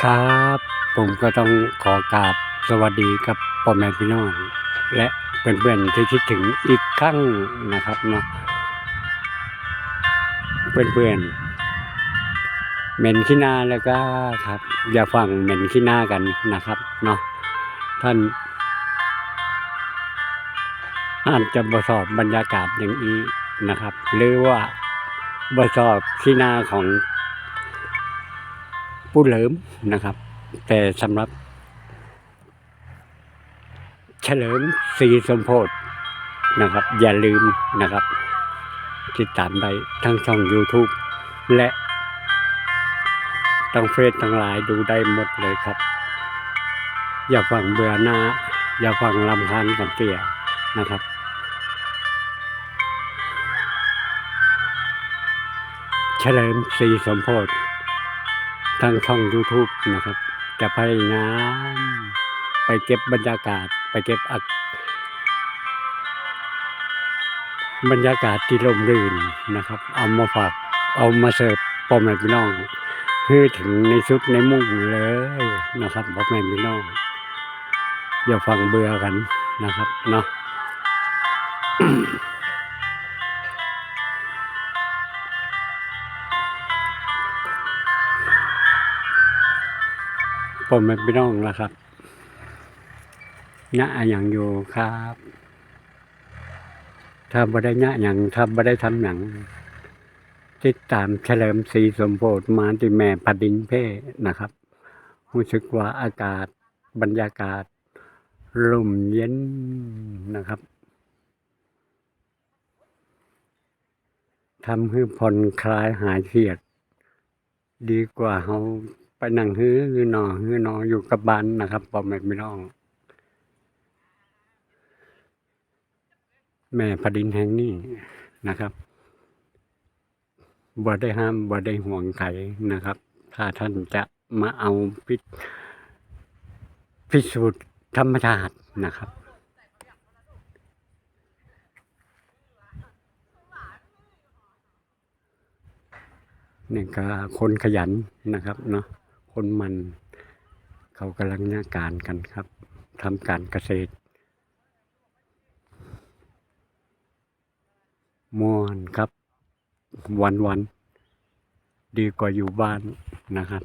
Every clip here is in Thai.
ครับผมก็ต้องขอกราบสวัสดีกับพ่อแม่พี่น้องและเพื่อนๆที่คิดถึงอีกครั้งนะครับเนาะเพื่อนๆเหม็นขี้หน้าแล้วก็ครับ อย่าฟังเหม็นขี้หน้ากันนะครับเนาะท่านอาจจะบสอบบรรยากาศอย่างนี้นะครับ หรือว่าบสอบขี้หน้าของ ผู้เหลิมนะครับ แต่สำหรับ เฉลิมศรีสมโพธนะครับ อย่าลืมนะครับ ติดตามได้ทั้งช่อง YouTube และทั้งเฟซทั้งไลน์ดูได้หมดเลยครับ อย่าฟังเบื่อหน้า อย่าฟังลำคาญกันเสียนะครับเฉลิมศรีสมโพธ ทางช่อง YouTube นะครับ จะพยายามไปเก็บบรรยากาศ ไปเก็บอักบรรยากาศที่ลมรื่นนะครับ เอามาฝากเอามาเสิร์ฟพ่อแม่พี่น้องคือถึงในชุดในมุ้งเลยนะครับพ่อแม่พี่น้องอย่าฟังเบื่อกันนะครับเนาะ ผมเป็นพี่น้องแล้วครับณะอย่างอยู่ครับถ้าบ่ได้ณะอย่างถ้าบ่ได้ทำอย่างติดตามเฉลิมศรีสมโพธิมาที่แม่ปดินเพ่นะครับรู้สึกว่าอากาศบรรยากาศลมเย็นนะครับทำให้ผ่อนคลายหายเครียด ดีกว่าเขา ไปนั่งฮื้อฮือนอฮือนออยู่กับบ้านนะครับพ่อแม่พี่น้อง แม่พดินแห่งนี้นะครับบ่ได้ห้ามบ่ได้ห่วงใครนะครับ ถ้าท่านจะมาเอาพิพิสูจน์ธรรมชาตินะครับ นี่ก็คนขยันนะครับเนาะ คนมัน เขากำลังหน้าการกันครับทำการเกษตรม่วนครับ วันวันดีกว่าอยู่บ้านนะครับ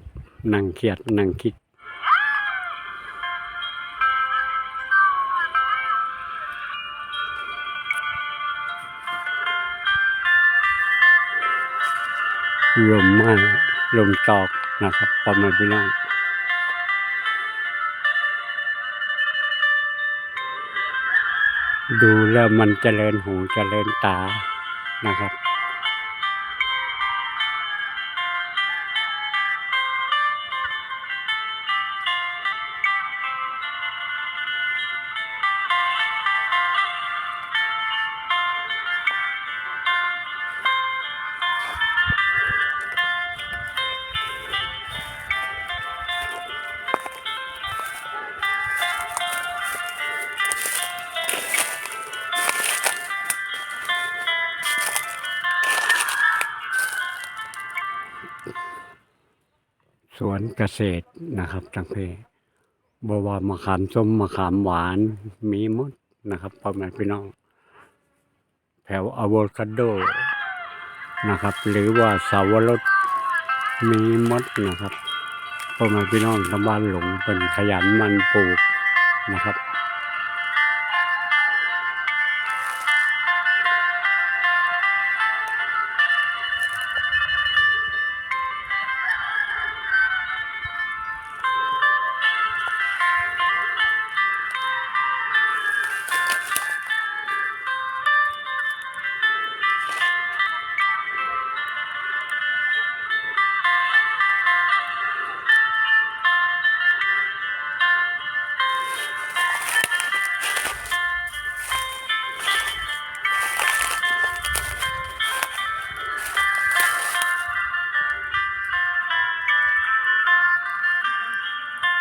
นั่งเครียดนั่งคิด ลมมากลมตอก นะครับพอมาพี่น้องดูแล้วมันเจริญหูเจริญตานะครับ สวนเกษตรนะครับจังเพบว่ามะขามส้มมะขามหวานมีมดนะครับพ่อแม่พี่น้องแถวอะโวคาโดนะครับ หรือว่าสาวรสมีมดนะครับพ่อแม่พี่น้องทางบ้านหลงเป็นขยันมันปลูกนะครับ